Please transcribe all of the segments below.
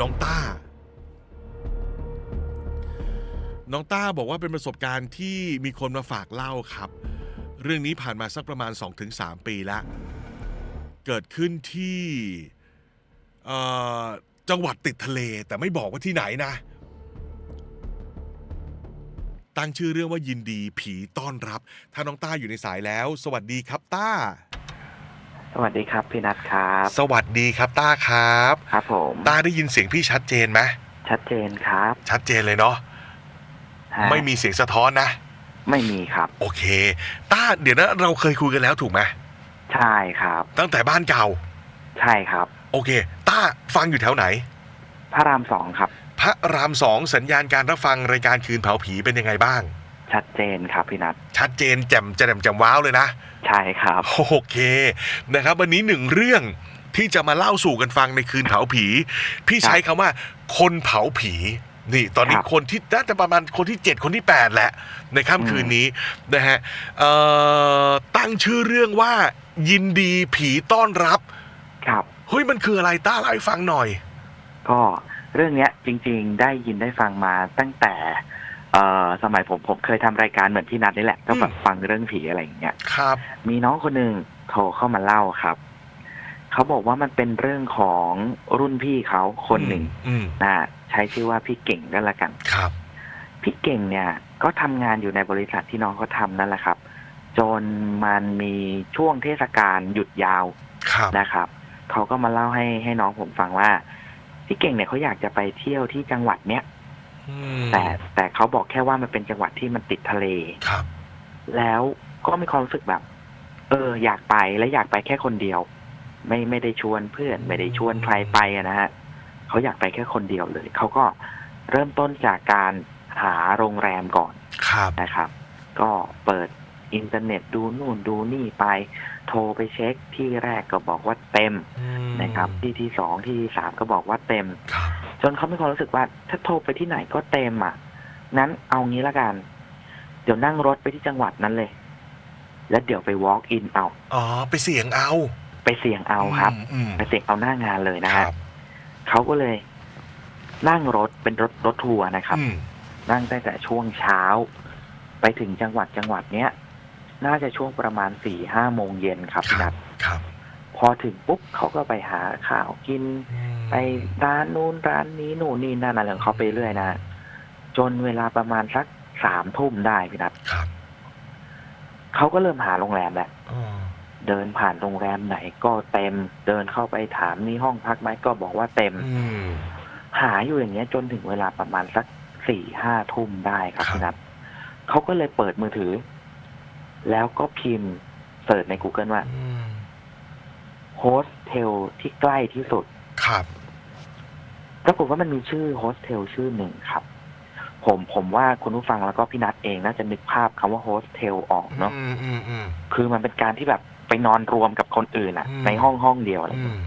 น้องต้า น้องต้าบอกว่าเป็นประสบการณ์ที่มีคนมาฝากเล่าครับ เรื่องนี้ผ่านมาสักประมาณ 2-3 ปีแล้ว เกิดขึ้นที่จังหวัดติดทะเลแต่ไม่บอกว่าที่ไหนนะ ตั้งชื่อเรื่องว่ายินดีผีต้อนรับ ถ้าน้องต้าอยู่ในสายแล้ว สวัสดีครับต้า สวัสดีครับพี่นัทครับ สวัสดีครับต้าครับครับผมต้าได้ยินเสียงพี่ชัดเจนไหมชัดเจนครับ ชัดเจนเลยเนาะฮะไม่มีเสียงสะท้อนนะ ไม่มีครับโอเค ต้าเดี๋ยวนะเราเคยคุยกันแล้วถูกไหมใช่ครับ ตั้งแต่บ้านเก่า ใช่ครับ โอเค ต้าฟังอยู่แถวไหน พระรามสองครับ พระรามสองสัญญาณการรับฟังรายการคืนเผาผีเป็นยังไงบ้าง ชัดเจนครับพี่นัทชัดเจนแจ่มแจ่มแจ่มว้าวเลยนะ ใช่ครับ โอเคนะครับ วันนี้หนึ่งเรื่องที่จะมาเล่าสู่กันฟังในคืนเผาผี พี่ใช้คำว่า คนเผาผี นี่ ตอนนี้ครับคนที่น่าจะประมาณคนที่ 7 คนที่ 8 แหละ ในค่ำคืนนี้นะฮะเอ่อตั้งชื่อเรื่องว่า ยินดีผีต้อนรับ ครับเฮ้ยมันคืออะไรต้าเล่าให้ฟังหน่อย ก็เรื่องเนี้ยจริง ๆ ได้ยินได้ฟังมาตั้งแต่ เอ่อสมัยผมผมเคยทำรายการเหมือนพี่นัทนี่แหละก็แบบฟังเรื่องผีอะไรอย่างเงี้ย ครับ มีน้องคนหนึ่งโทรเข้ามาเล่าครับ เขาบอกว่ามันเป็นเรื่องของรุ่นพี่เขาคนหนึ่งอืมนะใช้ชื่อว่าพี่เก่งก็แล้วกัน ครับ พี่เก่งเนี่ย ก็ทำงานอยู่ในบริษัทที่น้องเขาทำนั่นแหละครับ จนมันมีช่วงเทศกาลหยุดยาวครับ นะครับ เขาก็มาเล่าให้ให้น้องผมฟังว่า พี่เก่งเนี่ยเขาอยากจะไปเที่ยวที่จังหวัดเนี้ย อืมแต่แต่เขาบอกแค่ว่ามันเป็นจังหวัดที่มันติดทะเล ครับ แล้วก็มีความรู้สึกแบบ เออ อยากไปและอยากไปแค่คนเดียว ไม่ไม่ได้ชวนเพื่อน ไม่ได้ชวนใครไปอะนะฮะเขาอยากไปแค่คนเดียวเลย เขาก็เริ่มต้นจากการหาโรงแรมก่อนครับ นะครับ ก็เปิดอินเทอร์เน็ตดูนู่นดูนี่ไป โทรไปเช็คที่แรกก็บอกว่าเต็มอืมนะครับ ที่ที่สองที่ที่สามก็บอกว่าเต็ม ครับ จนเขามีความรู้สึกว่า ถ้าโทรไปที่ไหนก็เต็มอะ นั้นเอางี้ละกัน เดี๋ยวนั่งรถไปที่จังหวัดนั้นเลย แล้วเดี๋ยวไป walk in เอา อ๋อ ไปเสียงเอา ไปเสี่ยงเอาครับมอืมไปเสี่ยงเอาหน้างานเลยคนะรัฮะบเขาก็เลย นั่งรถเป็นรถรถทัวร์นะครับ อืมนั่งตั้งแต่ช่วงเช้า ไปถึงจังหวัดจังหวัดเนี้ย น่าจะช่วงประมาณสี่ห้าโมงเย็นครับพี่นัทครับพอถึงปุ๊บเขาก็ไปหาข้าวกิน อืม ไปร้านนู้นร้านนี้นู่นนี่นั่นอะไรของเขาไปเรื่อยนะจนเวลาประมาณสักสามทุ่มได้พี่นัทครับเขาก็เริ่มหาโรงแรมแหละอ๋อเดินผ่านโรงแรมไหนก็เต็ม เดินเข้าไปถามมีห้องพักไหมก็บอกว่าเต็มอืมหาอยู่อย่างเงี้ย จนถึงเวลาประมาณสักสี่ห้าทุ่มได้ครับครับพี่นัทเขาก็เลยเปิดมือถือ แล้วก็พิมพ์เสิร์ชใน Google ว่าอืมโฮสเทลที่ใกล้ที่สุด ครับ ปรากฏว่ามันมีชื่อโฮสเทลชื่อหนึ่งครับ ผมผมว่าคุณผู้ฟังแล้วก็พี่นัทเองน่าจะนึกภาพคำว่าโฮสเทลออกเนาะอืมอืมอืมคือมันเป็นการที่แบบไปนอนรวมกับคนอื่นอะอืมในห้องห้องเดียวอะไรอืม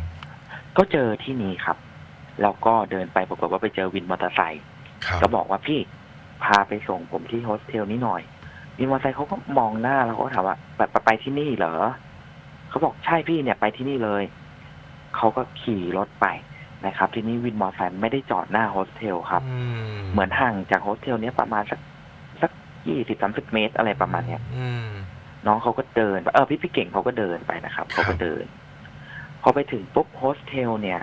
ก็เจอที่นี้ครับ แล้วก็เดินไปปรากฏว่าไปเจอวินมอเตอร์ไซค์ครับก็บอกว่าพี่พาไปส่งผมที่โฮสเทลนี้หน่อยวินมอเตอร์ไซค์เขาก็มองหน้าแล้วเขาก็ถามว่าแบบไปที่นี่เหรอเขาบอกใช่พี่เนี่ยไปที่นี่เลย เขาก็ขี่รถไปนะครับ ที่นี่วินมอเตอร์ไซค์ไม่ได้จอดหน้าโฮสเทลครับอืมเหมือนห่างจากโฮสเทลเนี้ยประมาณสักสักยี่สิบสามสิบเมตรอะไรประมาณเนี้ยอืมน้องเขาก็เดินไปเออพี่พี่เก่งเขาก็เดินไปนะครับครับเขาก็เดินพอไปถึงปุ๊บโฮสเทลเนี่ย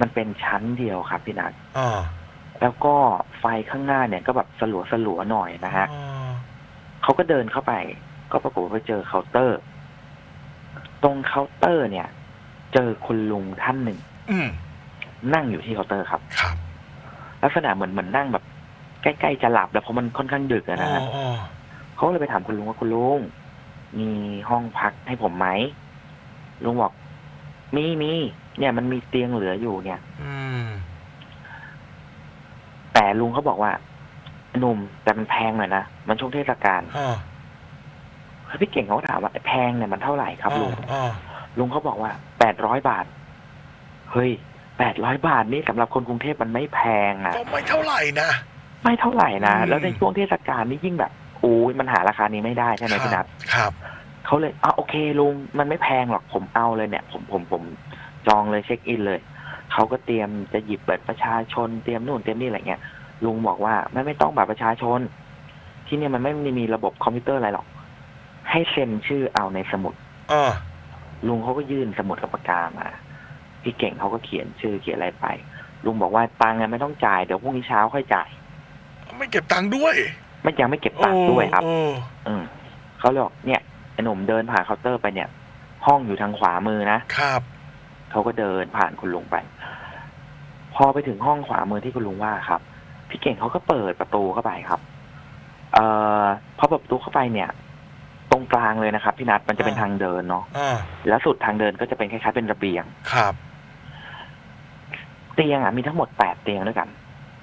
มันเป็นชั้นเดียวครับพี่นัทอ๋อแล้วก็ไฟข้างหน้าเนี่ยก็แบบสลัวสลัวๆหน่อยนะฮะอ๋อเขาก็เดินเข้าไป ก็ปรากฏว่าไปเจอเคาน์เตอร์ ตรงเคาน์เตอร์เนี่ย เจอคุณลุงท่านหนึ่งอืมนั่งอยู่ที่เคาน์เตอร์ครับ ครับลักษณะเหมือนเหมือนนั่งแบบ ใกล้ๆจะหลับแล้วเพราะมันค่อนข้างดึกอะนะฮะอ๋ออ๋อเขาเลยไปถามคุณลุงว่าคุณลุงมีห้องพักให้ผมไหมลุงบอกมีมีเนี่ย มันมีเตียงเหลืออยู่เนี่ย อืมแต่ลุงเขาบอกว่าหนุ่มแต่มันแพงหน่อยนะมันช่วงเทศกาลอ๋อแล้วพี่เก่งเขาก็ถามว่าแพงเนี่ยมันเท่าไหร่ครับลุง อ๋อ ลุงเขาบอกว่าแปดร้อยบาท เฮ้ยแปดร้อยบาทนี่สำหรับคนกรุงเทพมันไม่แพงอะ ก็ไม่เท่าไหร่นะ ไม่เท่าไหร่นะอืม แล้วในช่วงเทศกาลนี่ยิ่งแบบโอ้ยมันหาราคานี้ไม่ได้ใช่ไหมพี่นัทครับ เขาเลยอะโอเคลุงมันไม่แพงหรอกผมเอาเลยเนี่ย ผมผมผมจองเลยเช็คอินเลยเขาก็เตรียมจะหยิบบัตรประชาชนเตรียมนู่นเตรียมนี่อะไรเงี้ยลุงบอกว่าไม่ไม่ต้องบัตรประชาชน ที่เนี่ยมันไม่ได้มีระบบคอมพิวเตอร์อะไรหรอก ให้เซ็นชื่อเอาในสมุดอ่า ลุงเขาก็ยื่นสมุดกับปากกามาพี่เก่งเขาก็เขียนชื่อเขียนอะไรไป ลุงบอกว่าตังค์อะไม่ต้องจ่ายเดี๋ยวพรุ่งนี้เช้าค่อยจ่าย ไม่เก็บตังค์ด้วยไม่ยังไม่เก็บตังค์ด้วยครับ โอ้อืมเขาเลยบอกเนี่ยไอ้หนุ่มเดินผ่านเคาน์เตอร์ไปเนี่ย ห้องอยู่ทางขวามือนะ ครับ เขาก็เดินผ่านคุณลุงไป พอไปถึงห้องขวามือที่คุณลุงว่าครับ พี่เก่งเขาก็เปิดประตูเข้าไปครับ เอ่อพอเปิดประตูเข้าไปเนี่ยต รงกลางเลยนะครับ พี่นัทมันจะเป็นทางเดินเนาะอ่าแล้วสุดทางเดินก็จะเป็นคล้ายๆเป็นระเบียง ครับ เตียงอะมีทั้งหมดแปดเตียงด้วยกัน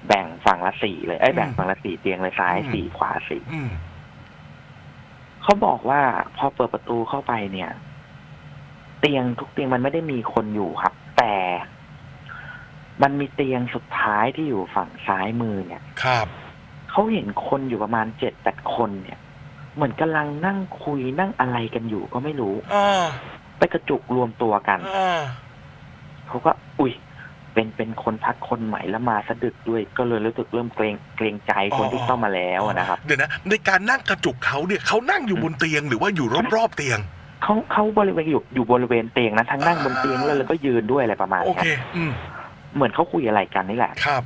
แบ่งฝั่งละสี่เลยเอ้ยแบ่งฝั่งละสี่เตียงเลยซ้ายสี่ขวาสี่อืมเขาบอกว่าพอเปิดประตูเข้าไปเนี่ย เตียงทุกเตียงมันไม่ได้มีคนอยู่ครับ แต่มันมีเตียงสุดท้ายที่อยู่ฝั่งซ้ายมือเนี่ย ครับ เขาเห็นคนอยู่ประมาณเจ็ดแปดคนเนี่ย เหมือนกำลังนั่งคุยนั่งอะไรกันอยู่ก็ไม่รู้ อ่าไปกระจุกรวมตัวกัน อ่าเขาก็ อุ้ย เป็น เป็นคนพักคนใหม่แล้วมาสะดึกด้วย ก็เลยรู้สึกเริ่มเกรงเกรงใจคนที่เข้ามาแล้วอะนะครับ เดี๋ยวนะ ในการนั่งกระจุกเขาเนี่ยเขานั่งอยู่บนเตียงหรือว่าอยู่รอบๆเตียง เขาเขาบริเวณอยู่อยู่บริเวณเตียงนะทั้งนั่งบนเตียงเลยแล้วก็ยืนด้วยอะไรประมาณโอเนี้เค ยอืม เหมือนเขาคุยอะไรกันนี่แหละ ครับ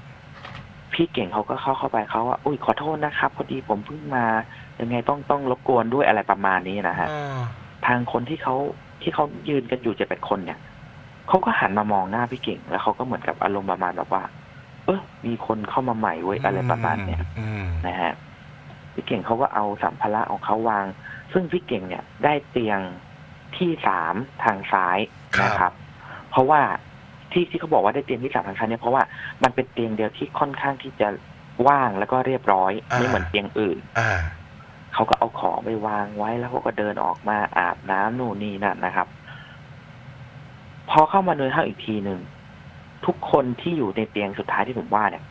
พี่เก่งเขาก็เข้าเข้าไปเขาว่า อุ้ยขอโทษนะครับ พอดีผมเพิ่งมา ยังไงต้องต้องรบกวนด้วยอะไรประมาณนี้นะฮะอ่าทางคนที่เขาที่เขายืนกันอยู่เจ็ดแปดคนเนี่ยเขาก็หันมามองหน้าพี่เก่ง แล้วเขาก็เหมือนกับอารมณ์ประมาณแบบว่า เออมีคนเข้ามาใหม่เว้ยอะไรประมาณเนี้ยอืมนะฮะพี่เก่งเขาก็เอาสัมภาระของเขาวาง ซึ่งพี่เก่งเนี่ย ได้เตียงที่สามทางซ้ายนะครับ เพราะว่าที่ที่เขาบอกว่าได้เตียงที่สามทางซ้ายเนี่ยเพราะว่ามันเป็นเตียงเดียวที่ค่อนข้างที่จะว่างแล้วก็เรียบร้อยไม่เหมือนเตียงอื่นอ่า เขาก็เอาของไปวางไว้แล้วเขาก็เดินออกมาอาบน้ำนู่นนี่นั่นนะครับ พอเข้ามาเนินห้างอีกทีหนึ่งทุกคนที่อยู่ในเตียงสุดท้ายที่ผมว่าเนี่ย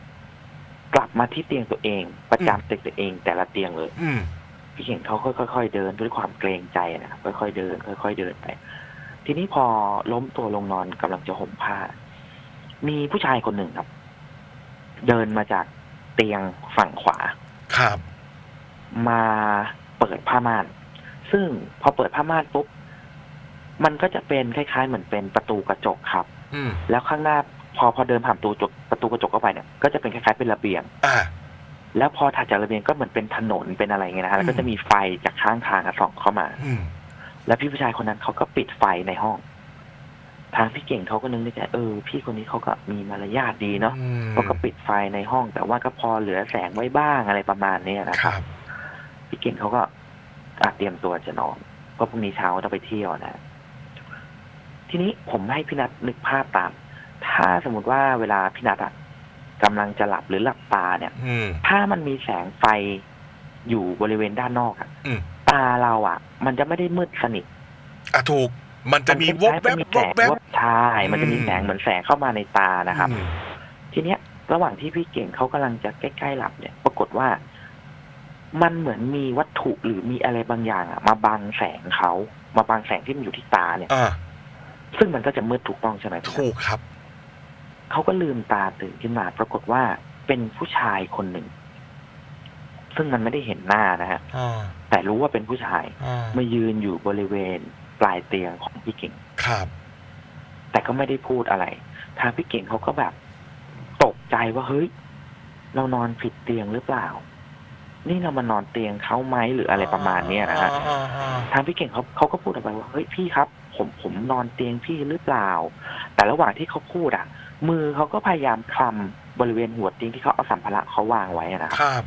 กลับมาที่เตียงตัวเอง ประจำเตียงตัวเอง แต่ละเตียงเลยอืมพี่เก่งเขาค่อยๆเดินด้วยความเกรงใจนะครับค่อยๆเดิน ค่อย ๆ เดินไป ทีนี้พอล้มตัวลงนอนกำลังจะห่มผ้า มีผู้ชายคนหนึ่งครับ เดินมาจากเตียงฝั่งขวา ครับ มาเปิดผ้าม่าน ซึ่งพอเปิดผ้าม่านปุ๊บ มันก็จะเป็นคล้าย ๆ เหมือนเป็นประตูกระจกครับ อืมแล้วข้างหน้าพอพอเดินผ่านประตูจกประตูกระจกเข้าไปเนี่ย ก็จะเป็นคล้ายๆเป็นระเบียง อ่า แล้วพอถัดจากระเบียงก็เหมือนเป็นถนนเป็นอะไรเงี้ยนะฮะแล้วก็จะมีไฟจากข้างทางอะส่องเข้ามา อืม แล้วพี่ผู้ชายคนนั้นเขาก็ปิดไฟในห้อง ทางพี่เก่งเขาก็นึกในใจเออ พี่คนนี้เขาก็มีมารยาทดีเนาะอืมเขาก็ปิดไฟในห้อง แต่ว่าก็พอเหลือแสงไว้บ้างอะไรประมาณเนี้ยนะคครับรับ พี่เก่งเขาก็อะเตรียมตัวจะนอนเพราะพรุ่งนี้เช้าต้องไปเที่ยวนะ ทีนี้ผมให้พี่นัทนึกภาพตาม ถ้าสมมติว่าเวลาพี่นัทอะกำลังจะหลับหรือหลับตาเนี่ยอืมถ้ามันมีแสงไฟอยู่บริเวณด้านนอกอะอืมตาเราอะมันจะไม่ได้มืดสนิทอะถูก มันจะมีวบแวบนวบแวบใช่มันจะมีอืมแสงเหมือนแสงเข้ามาในตานะครับอืมทีเนี้ย ระหว่างที่พี่เก่งเขากำลังจะใกล้ๆหลับเนี่ย ปรากฏว่า มันเหมือนมีวัตถุหรือมีอะไรบางอย่างอะมาบังแสงเขามาบังแสงที่มันอยู่ที่ตาเนี่ย อ่าซึ่งมันก็จะมืดถูกต้องใช่ไหมพี่ถูกครับ เขาก็ลืมตาตื่นขึ้นมาปรากฏว่าเป็นผู้ชายคนหนึ่ง ซึ่งมันไม่ได้เห็นหน้านะฮะ อ่า แต่รู้ว่าเป็นผู้ชายอ่า มายืนอยู่บริเวณปลายเตียงของพี่เก่ง ครับ แต่ก็ไม่ได้พูดอะไร ทางพี่เก่งเขาก็แบบ ตกใจว่าเฮ้ย เรานอนผิดเตียงหรือเปล่า นี่เรามานอนเตียงเขาไหมหรืออะไรประมาณเนี้ยนะฮะอ่าอ่าทางพี่เก่งเขาเขาก็พูดออกไปว่าเฮ้ยพี่ครับ ผมผมนอนเตียงพี่หรือเปล่า แต่ระหว่างที่เขาพูดอะ มือเขาก็พยายามคลำบริเวณหัวเตียงที่เขาเอาสัมภาระเขาวางไว้อะนะครับครับ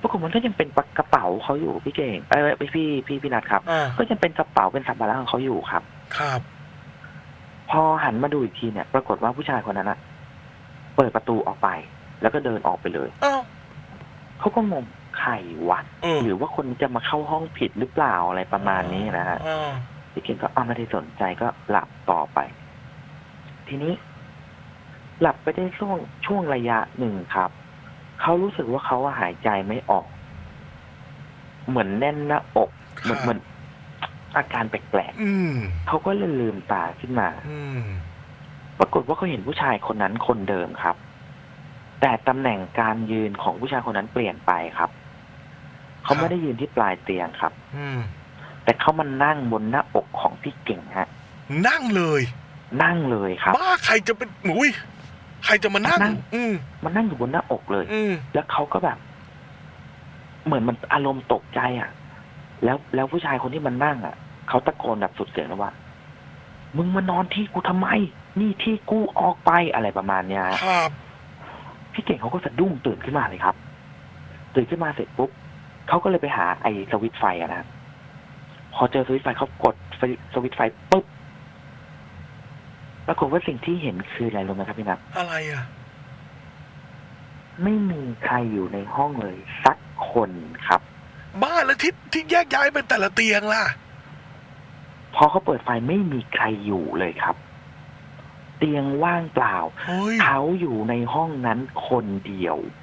ปรากฏมันก็ยังเป็นกระเป๋าเขาอยู่พี่เก่งเอ้ยพี่พี่พี่นัทครับ อ่าก็ยังเป็นกระเป๋าเป็นสัมภาระของเขาอยู่ครับ ครับพอหันมาดูอีกทีเนี่ย ปรากฏว่าผู้ชายคนนั้นอะเปิดประตูออกไป แล้วก็เดินออกไปเลย อ้าวเขาก็งง ไข่วัดเออหรือว่าคนจะมาเข้าห้องผิดหรือเปล่าอะไรประมาณนี้นะฮะ อ่าพี่เก่งก็อ้าไม่ได้สนใจก็หลับต่อไป ทีนี้ หลับไปได้ช่วงช่วงระยะหนึ่งครับ เขารู้สึกว่าเขาอะหายใจไม่ออก เหมือนแน่นหน้าอกเหมือนเหมือนอาการแปลกอืม ๆเขาก็เลยลืมตาขึ้นมา อืม ปรากฏว่าเขาเห็นผู้ชายคนนั้นคนเดิมครับ แต่ตำแหน่งการยืนของผู้ชายคนนั้นเปลี่ยนไปครับ เขาไม่ได้ยืนที่ปลายเตียงครับ อืม แต่เขามานั่งบนหน้าอกของพี่เก่งฮะ นั่งเลย นั่งเลยครับ บ้าใครจะเป็นอุ้ยใครจะมานั่ง นั่ง อืมมานั่งอยู่บนหน้าอกเลย อืม แล้วเขาก็แบบ เหมือนมันอารมณ์ตกใจอะ แล้วแล้วผู้ชายคนที่มันนั่ง อะเขาตะโกนแบบสุดเสียงเลยว่า มึงมานอนที่กูทำไม นี่ที่กูออกไปอะไรประมาณเนี้ยฮะ ครับ พี่เก่งเขาก็สะดุ้งตื่นขึ้นมาเลยครับ ตื่นขึ้นมาเสร็จปุ๊บ เขาก็เลยไปหาไอ้สวิตช์ไฟอะนะพอเจอสวิตช์ไฟเขากดสวิตช์ไฟปุ๊บปรากฏว่าสิ่งที่เห็นคืออะไรรู้ไหมครับพี่นัทอะไรอะ ไม่มีใครอยู่ในห้องเลยสักคนครับ บ้าแล้วที่ที่แยกย้ายเป็นแต่ละเตียงล่ะ พอเขาเปิดไฟไม่มีใครอยู่เลยครับ เตียงว่างเปล่าเฮ้ยเขาอยู่ในห้องนั้นคนเดียวอะ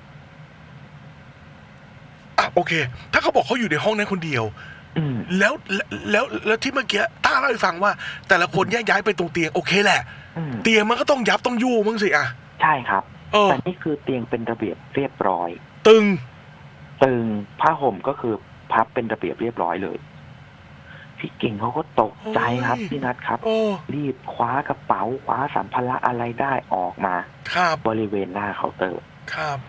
โอเค ถ้าเขาบอกเขาอยู่ในห้องนั้นคนเดียวอืมแล้วแล้วแล้วแล้วที่เมื่อกี้ต้าเล่าให้ฟังว่า แต่ละคนแยกย้ายไปตรงเตียงโอเคแหละอืมเตียงมันก็ต้องยับต้องยู่มั้งสิอะใช่ครับเออแต่นี่คือเตียงเป็นระเบียบเรียบร้อย ตึง ตึงผ้าห่มก็คือพับเป็นระเบียบเรียบร้อยเลย พี่เก่งเขาก็ตกใจครับโอ้ยพี่นัทครับโอ้รีบคว้ากระเป๋าคว้าสัมภาระอะไรได้ออกมาครับบริเวณหน้าเคาน์เตอร์ครับ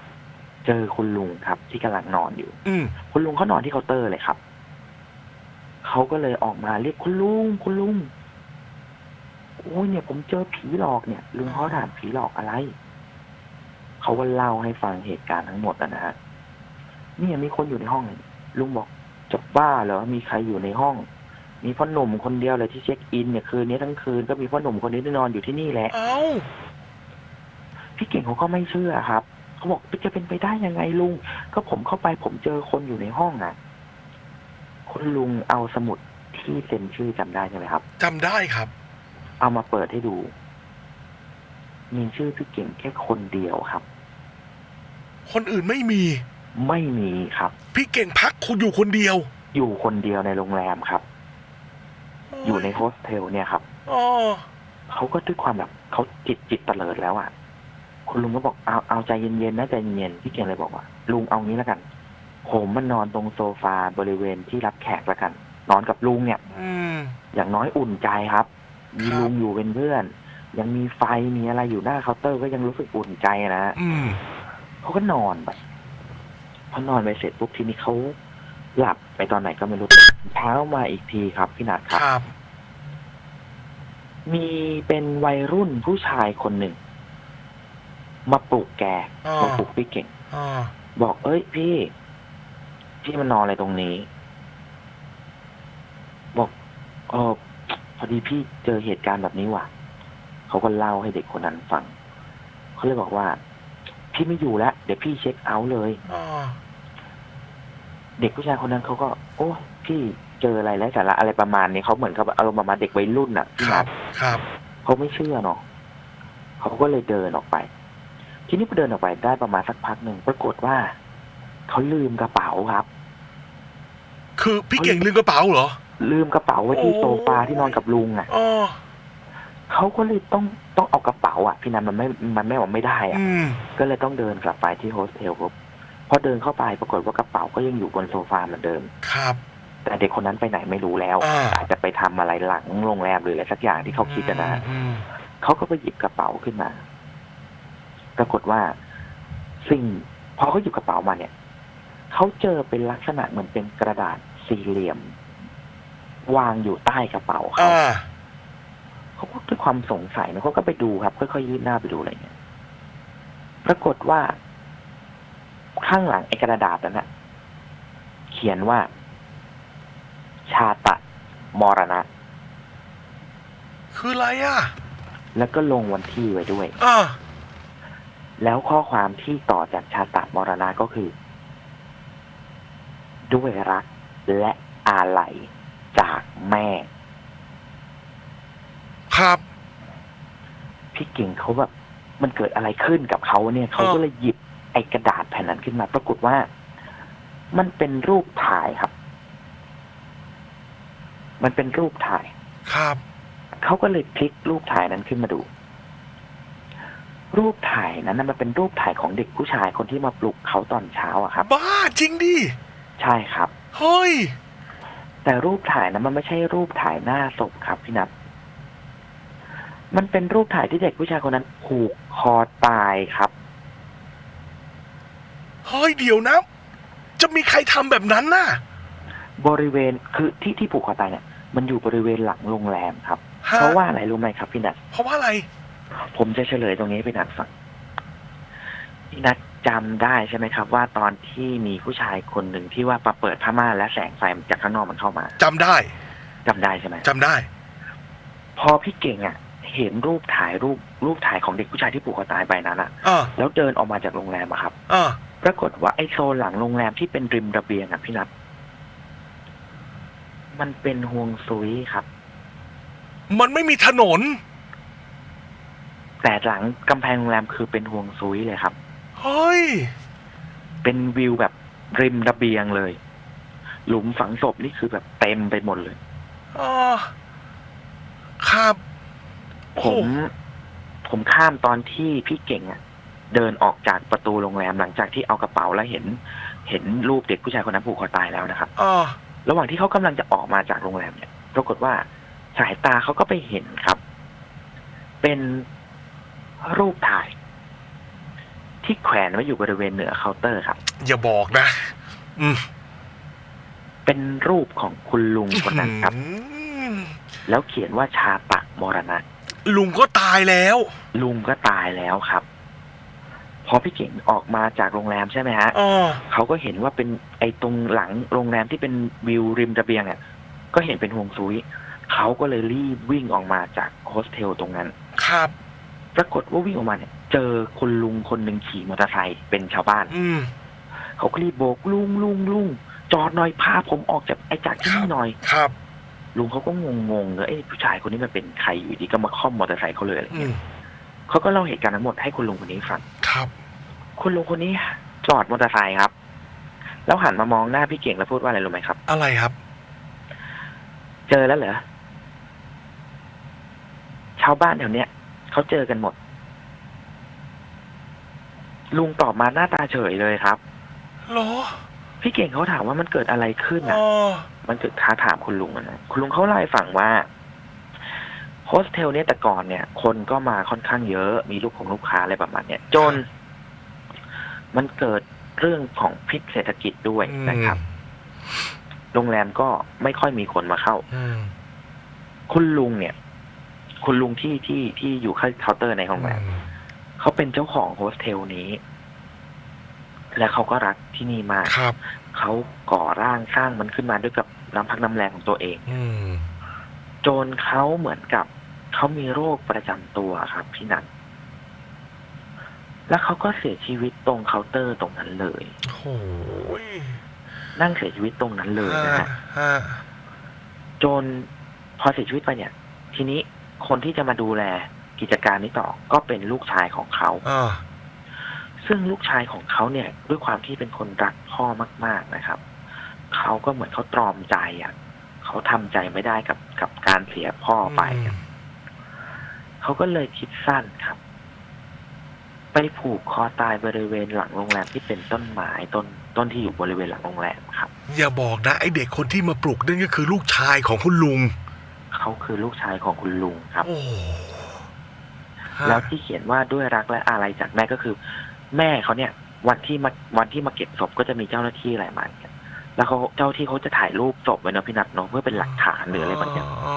เจอคุณลุงครับ ที่กำลังนอนอยู่ อืมคุณลุงเขานอนที่เคาน์เตอร์เลยครับ เขาก็เลยออกมาเรียกคุณลุงคุณลุงโอ้ยเนี่ย ผมเจอผีหลอกเนี่ย ลุงเขาถามผีหลอกอะไร เขาก็เล่าให้ฟังเหตุการณ์ทั้งหมดนะนะฮะเนี่ยมีคนอยู่ในห้องลุงบอกจะบ้าเหรอมีใครอยู่ในห้อง มีพ่อหนุ่มคนเดียวเลยที่เช็คอินเนี่ยคืนนี้ทั้งคืนก็มีพ่อหนุ่มคนนี้ที่นอนอยู่ที่นี่แหละ เอ้าพี่เก่งเขาก็ไม่เชื่อครับ เขาบอกจะเป็นไปได้ยังไงลุง ก็ผมเข้าไปผมเจอคนอยู่ในห้องอะคุณลุงเอาสมุดที่เซ็นชื่อจำได้ใช่ไหมครับ จำได้ครับ เอามาเปิดให้ดู มีชื่อพี่เก่งแค่คนเดียวครับ คนอื่นไม่มี ไม่มีครับ พี่เก่งพักคุณอยู่คนเดียว อยู่คนเดียวในโรงแรมครับ อยู่ในโฮสเทลเนี่ยครับอ๋อเขาก็ด้วยความแบบเขาจิตจิตเตลิดแล้วอะ คุณลุงก็บอกเอาเอาใจเย็นๆนะใจเย็นๆพี่เก่งเลยบอกว่า ลุงเอางี้แล้วกัน ผมมันนอนตรงโซฟาบริเวณที่รับแขกแล้วกัน นอนกับลุงเนี่ย อืม อย่างน้อยอุ่นใจครับ มีครับ ลุงอยู่เป็นเพื่อน ยังมีไฟมีอะไรอยู่หน้าเคาน์เตอร์ก็ยังรู้สึกอุ่นใจนะอืม เขาก็นอนไปพอนอนไปเสร็จปุ๊บทีนี้เขาหลับไปตอนไหนก็ไม่รู้เช้ามาอีกทีครับพี่นัทครับครับ มีเป็นวัยรุ่นผู้ชายคนหนึ่ง มาปลุกแกอ๋อมาปลุกพี่เก่งอ๋อบอกเอ้ยพี่ พี่มานอนอะไรตรงนี้ บอกเออพอดีพี่เจอเหตุการณ์แบบนี้ว่ะเขาก็เล่าให้เด็กคนนั้นฟังเขาเลยบอกว่า พี่ไม่อยู่แล้วเดี๋ยวพี่เช็คเอาท์เลยอ๋อเด็กผู้ชายคนนั้นเขาก็ โอ้พี่เจออะไรแล้วสาระอะไรประมาณนี้เขาเหมือนกับอารมณ์ประมาณเด็กวัยรุ่นอะพี่ครันับทครับเขาไม่เชื่อเนาะเขาก็เลยเดินออกไป ทีนี้พอเดินออกไปได้ประมาณสักพักหนึ่งปรากฏว่าเขาลืมกระเป๋าครับ คือพี่เก่งลืมกระเป๋าเหรอ ลืมกระเป๋าไว้ที่โอ้โซฟาที่นอนกับลุงอะอ๋อเขาก็เลยต้องต้องเอากระเป๋าอะพี่นันมันไม่มันไม่บอกไม่ได้อะอืมก็เลยต้องเดินกลับไปที่โฮสเทลครับพอเดินเข้าไปปรากฏว่ากระเป๋าก็ยังอยู่บนโซฟาเหมือนเดิม ครับ แต่เด็กคนนั้นไปไหนไม่รู้แล้วอ่าอาจจะไปทำอะไรหลังโรงแรมหรืออะไรสักอย่างที่เขาคิดอะนะอืมเขาก็ไปหยิบกระเป๋าขึ้นมา ปรากฏว่าสิ่งพอเขาหยิบกระเป๋ามาเนี่ยเขาเจอเป็นลักษณะเหมือนเป็นกระดาษสี่เหลี่ยม วางอยู่ใต้กระเป๋าเขาอ่าเขาก็ด้วยความสงสัยนะเขาก็ไปดูครับ ค่อยๆยื่นหน้าไปดูอะไรเงี้ยปรากฏว่า ข้างหลังไอ้กระดาษนั้นนะเขียนว่า ชาตะมรณะ คืออะไรอะ แล้วก็ลงวันที่ไว้ด้วยอ่า แล้วข้อความที่ต่อจากชาตะมรณะก็คือ ด้วยรักและอาลัยจากแม่ ครับ พี่เก่งเขาแบบมันเกิดอะไรขึ้นกับเขาเนี่ยเขาก็เลยหยิบไอ้กระดาษแผ่นนั้นขึ้นมา ปรากฏว่า มันเป็นรูปถ่ายครับ มันเป็นรูปถ่าย ครับ เขาก็เลยพลิกรูปถ่ายนั้นขึ้นมาดู รูปถ่ายนั้นนะมันเป็นรูปถ่ายของเด็กผู้ชายคนที่มาปลุกเขาตอนเช้าอะครับ บ้าจริงดิใช่ครับ เฮ้ย แต่รูปถ่ายนั้นมันไม่ใช่รูปถ่ายหน้าศพครับพี่นัทมันเป็นรูปถ่ายที่เด็กผู้ชายคนนั้นผูกคอตายครับ เฮ้ยเดี๋ยวนะ จะมีใครทำแบบนั้นน่ะ บริเวณคือที่ที่ผูกคอตายเนี่ย มันอยู่บริเวณหลังโรงแรมครับ ฮะ เพราะว่าอะไรรู้ไหมครับพี่นัทเพราะว่าอะไร ผมจะเฉลยตรงนี้ให้พี่นัทฟังพี่นัทจำได้ใช่ไหมครับ ว่าตอนที่มีผู้ชายคนหนึ่งที่ว่าประเปิดผ้าม่านและแสงไฟจากข้างนอกมันเข้ามาจำได้จำได้ใช่ไหมจำได้ พอพี่เก่งอะ เห็นรูปถ่ายรูปรูปถ่ายของเด็กผู้ชายที่ผูกคอตายไปนั้นอะอ่าแล้วเดินออกมาจากโรงแรมอะครับอ่าปรากฏว่าไอ้โซนหลังโรงแรมที่เป็นริมระเบียงอะพี่นัทมันเป็นห่วงซุยครับ มันไม่มีถนน แต่หลังกำแพงโรงแรมคือเป็นห่วงซุยเลยครับ เฮ้ย เป็นวิวแบบริมระเบียงเลย หลุมฝังศพนี่คือแบบเต็มไปหมดเลยอ่าครับ ผม ผมข้ามตอนที่พี่เก่งอะเดินออกจากประตูโรงแรมหลังจากที่เอากระเป๋าแล้วเห็น เห็นรูปเด็กผู้ชายคนนั้นผูกคอตายแล้วนะครับอ่าระหว่างที่เขากำลังจะออกมาจากโรงแรมเนี่ย ปรากฏว่าสายตาเขาก็ไปเห็นครับ เป็น รูปถ่าย ที่แขวนไว้อยู่บริเวณเหนือเคาน์เตอร์ครับ อย่าบอกนะ อืมเป็นรูปของคุณลุงคนนั้นครับอืมแล้วเขียนว่าชาตะมรณะ ลุงก็ตายแล้ว ลุงก็ตายแล้วครับพอพี่เก่งออกมาจากโรงแรมใช่ไหมฮะอ๋อเขาก็เห็นว่าเป็นไอ้ตรงหลังโรงแรมที่เป็นวิวริมระเบียงอะ ก็เห็นเป็นห่วงซุยเขาก็เลยรีบวิ่งออกมาจากโฮสเทลตรงนั้น ครับ ปรากฏว่าวิ่งออกมาเนี่ย เจอคุณลุงคนหนึ่งขี่มอเตอร์ไซค์เป็นชาวบ้าน อืม เขาก็รีบโบกลุงลุงลุงจอดหน่อยพาผมออกจากไอ้จากที่นี่หน่อย ครับ ลุงเขาก็งงๆเลยเอ้ยผู้ชายคนนี้มันเป็นใครอยู่ดีก็มาค่อมมอเตอร์ไซค์เขาเลยอะไรอืเงี้มยเขาก็เล่าเหตุการณ์ทั้งหมดให้คุณลุงคนนี้ฟังครับ คุณลุงคนนี้จอดมอเตอร์ไซค์ครับ แล้วหันมามองหน้าพี่เก่งแล้วพูดว่าอะไรรู้ไหมครับ อะไรครับ เจอแล้วเหรอชาวบ้านแถวเนี้ย เขาเจอกันหมด ลุงตอบมาหน้าตาเฉยเลยครับเหรอ พี่เก่งเขาถามว่ามันเกิดอะไรขึ้นอ๋อะอมันเกิดท้าถามคุณลุงอะนะคุณลุงเขาเล่าให้ฟังว่าโฮสเทลเนี่ยแต่ก่อนเนี่ย คนก็มาค่อนข้างเยอะ มีลูกของลูกค้าอะไรประมาณเนี้ยจน มันเกิดเรื่องของพิษเศรษฐกิจด้วยนะครับ โรงแรมก็ไม่ค่อยมีคนมาเข้า อืมคุณลุงเนี่ย คุณลุงที่ที่ที่อยู่ข้างเคาน์เตอร์ในโรงแรมอืมเขาเป็นเจ้าของโฮสเทลนี้ และเขาก็รักที่นี่มากครับเขาก่อร่างสร้างมันขึ้นมาด้วยกับน้ำพักน้ำแรงของตัวเองอืมจนเขาเหมือนกับเขามีโรคประจำตัวครับพี่นันแล้วเขาก็เสียชีวิตตรงเคาน์เตอร์ตรงนั้นเลยโอ้ยนั่งเสียชีวิตตรงนั้นเลยนะฮะฮะจนพอเสียชีวิตไปเนี่ย ทีนี้ คนที่จะมาดูแลกิจการนี้ต่อก็เป็นลูกชายของเขาอ่าซึ่งลูกชายของเขาเนี่ย ด้วยความที่เป็นคนรักพ่อมาก ๆนะครับ เขาก็เหมือนเขาตรอมใจอะเขาทำใจไม่ได้กับกับการเสียพ่อไปอะเขาก็เลยคิดสั้นครับ ไปผูกคอตายบริเวณหลังโรงแรมที่เป็นต้นไม้ต้นต้นที่อยู่บริเวณหลังโรงแรมครับ อย่าบอกนะ ไอเด็กคนที่มาปลุกนั่นก็คือลูกชายของคุณลุง เขาคือลูกชายของคุณลุงครับ โอ้ฮะแล้วที่เขียนว่าด้วยรักและอาลัยจากแม่ก็คือ แม่เขาเนี่ย วันที่มาวันที่มาเก็บศพก็จะมีเจ้าหน้าที่อะไรมาเนี่ยแล้วเขาเจ้าที่เขาจะถ่ายรูปศพไว้เนอะพี่นัทเนาะเพื่อเป็นหลักฐานหรืออะไรบางอย่าง อ๋อ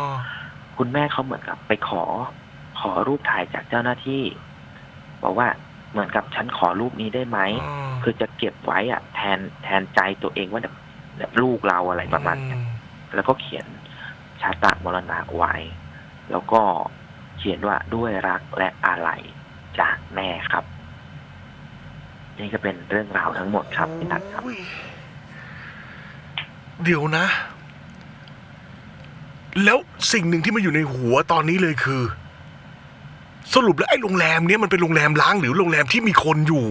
คุณแม่เขาเหมือนกับไปขอ ขอรูปถ่ายจากเจ้าหน้าที่ บอกว่าเหมือนกับฉันขอรูปนี้ได้ไหม อ๋อคือจะเก็บไว้อะแทนแทนใจตัวเองว่าแบบแบบลูกเราอะไรประมาณเนี้ยแล้วก็เขียน ชาตะมรณะไว้ แล้วก็เขียนว่าด้วยรักและอาลัยจากแม่ครับ นี่ก็เป็นเรื่องราวทั้งหมดครับพี่นัทครับโอ้ยเดี๋ยวนะ แล้วสิ่งหนึ่งที่มาอยู่ในหัวตอนนี้เลยคือ สรุปแล้วไอ้โรงแรมเนี้ยมันเป็นโรงแรมล้างหรือโรงแรมที่มีคนอยู่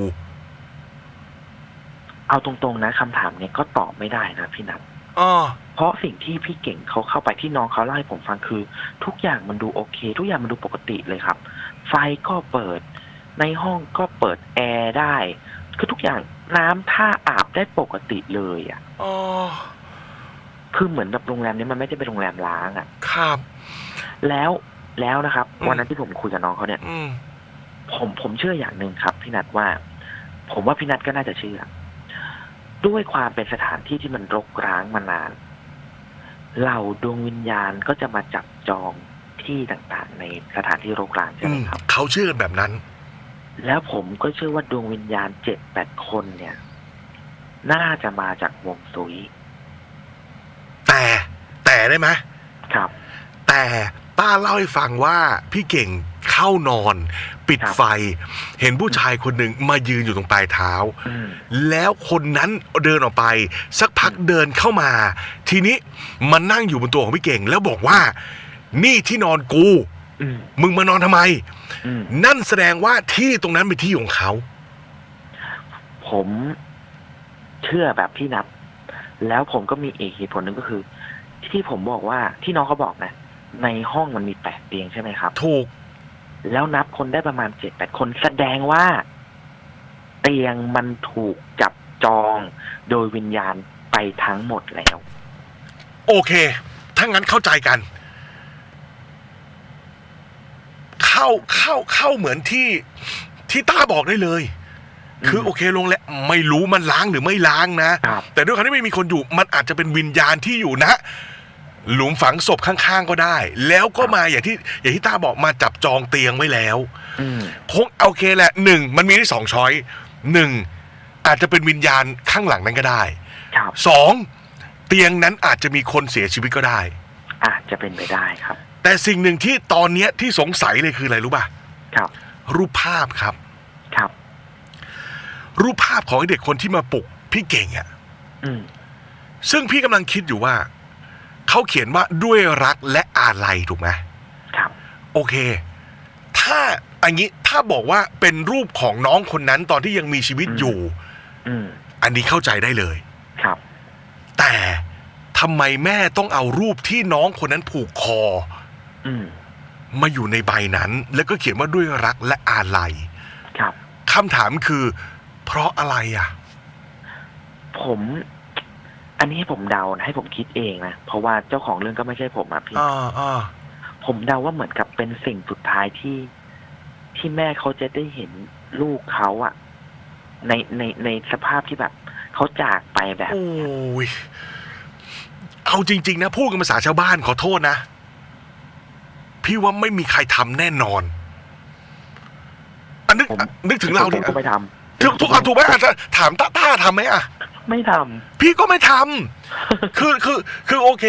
เอาตรงๆนะคำถามเนี้ยก็ตอบไม่ได้นะพี่นัท อ๋อ เพราะสิ่งที่พี่เก่งเขาเข้าไปที่น้องเขาเล่าให้ผมฟังคือ ทุกอย่างมันดูโอเค ทุกอย่างมันดูปกติเลยครับ ไฟก็เปิด ในห้องก็เปิดแอร์ได้ คือทุกอย่างน้ำท่าอาบได้ปกติเลยอะ อ๋อ คือเหมือนแบบโรงแรมนี้มันไม่ได้เป็นโรงแรมล้างอะ ครับ แล้วแล้วนะครับ อืม วันนั้นที่ผมคุยกับน้องเขาเนี่ย อืม ผมผมเชื่ออย่างหนึ่งครับพี่นัทว่า ผมว่าพี่นัทก็น่าจะเชื่อ ด้วยความเป็นสถานที่ที่มันรกร้างมานาน เหล่าดวงวิญญาณก็จะมาจับจองที่ต่างๆ ในสถานที่รกร้างใช่อืไหมมครับ เขาเชื่อกันแบบนั้น แล้วผมก็เชื่อว่าดวงวิญญาณเจ็ดแปดคนเนี่ย น่าจะมาจากวงซุยแต่แต่ได้ไหมครับ แต่ป้าเล่าให้ฟังว่าพี่เก่ง เข้านอน ปิดครับไฟ เห็นผู้ชายคนหนึ่งมายืนอยู่ตรงปลายเท้าอืมแล้วคนนั้นเดินออกไป สักพักเดินเข้ามา ทีนี้มันนั่งอยู่บนตัวของพี่เก่ง แล้วบอกว่า นี่ที่นอนกูอืมมึงมานอนทำไมอืมนั่นแสดงว่าที่ตรงนั้นเป็นที่ของเขา ผมเชื่อแบบพี่นับ แล้วผมก็มีอีกเหตุผลหนึ่งก็คือ ที่ผมบอกว่าที่น้องเขาบอกนะ ในห้องมันมีแปดเตียงใช่ไหมครับ ถูก แล้วนับคนได้ประมาณเจ็ดแปดคนแสดงว่า เตียงมันถูกจับจองโดยวิญญาณไปทั้งหมดแล้ว โอเค ถ้างั้นเข้าใจกัน เข้าเข้าเข้าเหมือนที่ที่ต้าบอกได้เลย คือมโอเคลงแล้วไม่รู้มันล้างหรือไม่ล้างนะครับแต่ด้วยความที่ไม่มีคนอยู่ มันอาจจะเป็นวิญญาณที่อยู่นะ หลุมฝังศพข้างๆก็ได้ แล้วก็มาอย่างที่อย่างที่ต้าบอกมาจับจองเตียงไว้แล้วอืมคงโอเคแหละหนึ่งมันมีได้สองช้อยหนึ่งอาจจะเป็นวิญญาณข้างหลังนั้นก็ได้ครับสองเตียงนั้นอาจจะมีคนเสียชีวิตก็ได้ อาจจะเป็นไปได้ครับ แต่สิ่งหนึ่งที่ตอนเนี้ยที่สงสัยเลยคืออะไรรู้ป่ะครับ รูปภาพครับครับ รูปภาพของไอ้เด็กคนที่มาปลุกพี่เก่งอะอืมซึ่งพี่กำลังคิดอยู่ว่า เขาเขียนว่าด้วยรักและอาลัยถูกไหมครับ โอเค ถ้าอันนี้ถ้าบอกว่าเป็นรูปของน้องคนนั้นตอนที่ยังมีชีวิตอยู่ อืมอันนี้เข้าใจได้เลย ครับ แต่ทำไมแม่ต้องเอารูปที่น้องคนนั้นผูกคอ อืมมาอยู่ในใบนั้น แล้วก็เขียนว่าด้วยรักและอาลัยครับ คำถามคือ เพราะอะไรอะ ผม อันนี้ให้ผมเดานะให้ผมคิดเองนะเพราะว่าเจ้าของเรื่องก็ไม่ใช่ผมอะพี่ อ่าอ่าผมเดาว่าเหมือนกับเป็นสิ่งสุดท้ายที่ที่แม่เขาจะได้เห็นลูกเขาอะในในในสภาพที่แบบเขาจากไปแบบโอ้ยเอาจริง ๆ นะพูดกันภาษาชาวบ้านขอโทษนะ พี่ว่าไม่มีใครทำแน่นอนอันนึกผมนึกถึงเราผดิมก็ไม่ทถูกถูกอะถูกไหมอะถามต้าต้าทำไหมอะำ ไม่ทพี่ก็ไม่ทำคือคือคือโอเค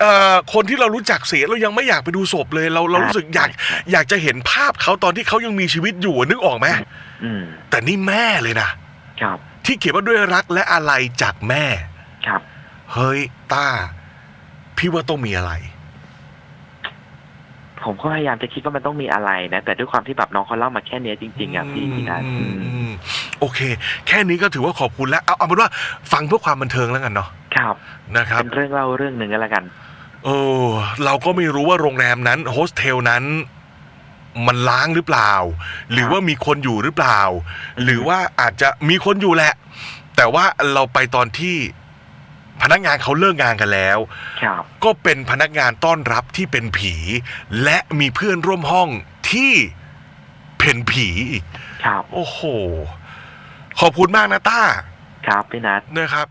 เอ่อคนที่เรารู้จักเสียเรายังไม่อยากไปดูศพเลย เราำเรารู้สึกอยากอยากจะเห็นภาพเขาตอนที่เขายังมีชีวิตอยู่นึกออกไหมอืม แต่นี่แม่เลยนะ ครับ ที่เขียนว่าด้วยรักและอะไรจากแม่ ครับ เฮ้ยต้า พี่ว่าต้องมีอะไร ผมก็พยายามจะคิดว่ามันต้องมีอะไรนะ แต่ด้วยความที่แบบน้องเขาเล่ามาแค่เนี้ยจริง ๆอะพี่พี่นัทอือืมมอืม โอเค แค่นี้ก็ถือว่าขอบคุณแล้ว เอาเอาเป็นว่าฟังเพื่อความบันเทิงแล้วกันเนาะครับนะครับ เป็นเรื่องเล่าเรื่องหนึ่งก็แล้วกันโอ้เราก็ไม่รู้ว่าโรงแรมนั้นโฮสเทลนั้นมันล้างหรือเปล่า หรือว่ามีคนอยู่หรือเปล่า หรือว่าอาจจะมีคนอยู่แหละ แต่ว่าเราไปตอนที่พนักงานเขาเลิกงานกันแล้วครับก็เป็นพนักงานต้อนรับที่เป็นผี และมีเพื่อนร่วมห้องที่เป็นผีอีกครับโอ้โห ขอบคุณมากนะต้า ครับพี่นัทนะครับ